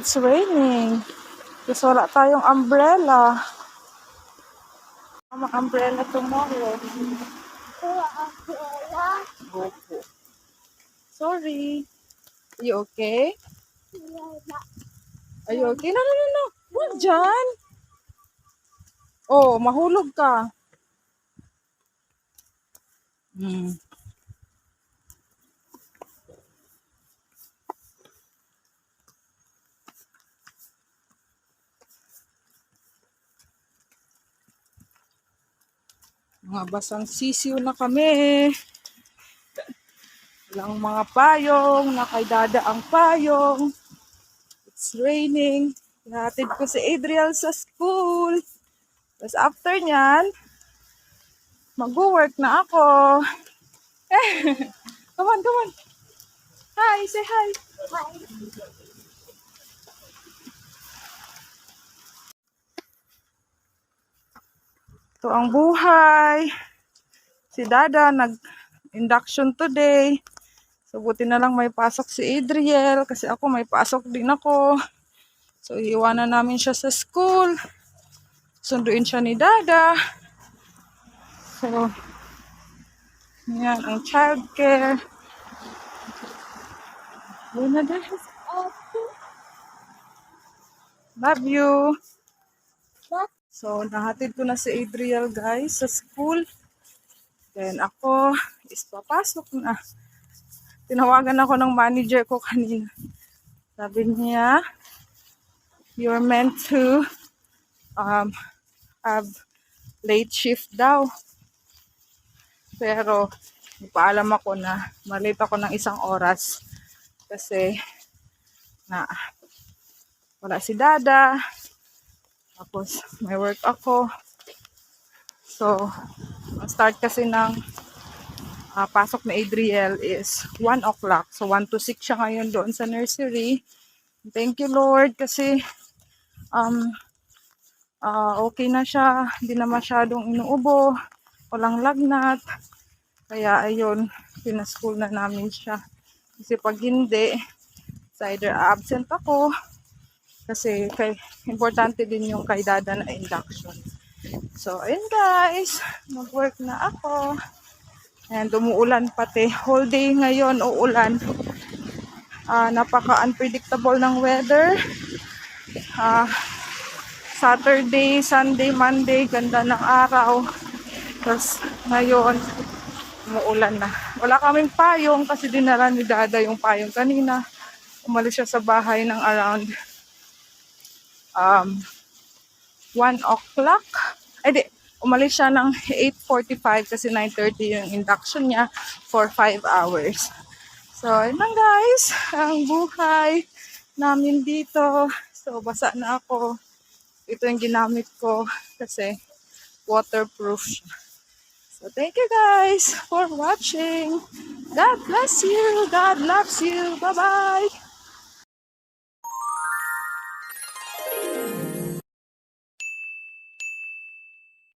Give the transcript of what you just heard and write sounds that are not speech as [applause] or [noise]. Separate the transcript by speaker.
Speaker 1: It's raining. Kasi wala tayong umbrella. Mga umbrella tomorrow. Opo. Sorry. You okay? Are you okay? No, no, no, no. Huwag dyan. Oh, mahulog ka. Hmm. Mga basang sisiw na kami. Walang mga payong, nakaidada ang payong. It's raining. Nahatid ko si Adriel sa school. Tapos after nyan, mag-work na ako. Eh, [laughs] come on, come on. Hi, say hi. Ito ang buhay. Si Dada nag-induction today. So, buti na lang may pasok si Adriel kasi ako may pasok din ako. So, iiwanan namin siya sa school. Sunduin siya ni Dada. So, yan ang childcare. Uwi na dahil. Love you. So, nahatid ko na si Adriel guys sa school. Then ako is papasok na. Tinawagan ako ng manager ko kanina. Sabi niya, you're meant to um, have late shift daw. Pero, ipaalam ako na malate ako ng isang oras. Kasi, na, wala si Dada. Tapos, may work ako. So, ang start kasi ng ah, pasok na Adriel is 1 o'clock. So, 1 to 6 siya ngayon doon sa nursery. Thank you, Lord, kasi um, ah, okay na siya. Hindi na masyadong inuubo. Walang lagnat. Kaya, ayun, pinaschool na namin siya. Kasi pag hindi, it's either absent ako kasi kay, importante din yung kay dada na induction. So, ayun guys. Mag-work na ako. And umuulan pati. Whole day ngayon, uulan. Ah, napaka-unpredictable ng weather. Ah, Saturday, Sunday, Monday, ganda ng araw. Tapos ngayon, umuulan na. Wala kaming payong kasi dinala ni Dada yung payong kanina. Umalis siya sa bahay ng around um, 1 o'clock. Ay di, umalis siya ng 8.45 kasi 9.30 yung induction niya for 5 hours. So, yun guys, ang buhay namin dito. So, basa na ako. Ito yung ginamit ko kasi waterproof siya. So, thank you guys for watching. God bless you. God loves you. Bye-bye.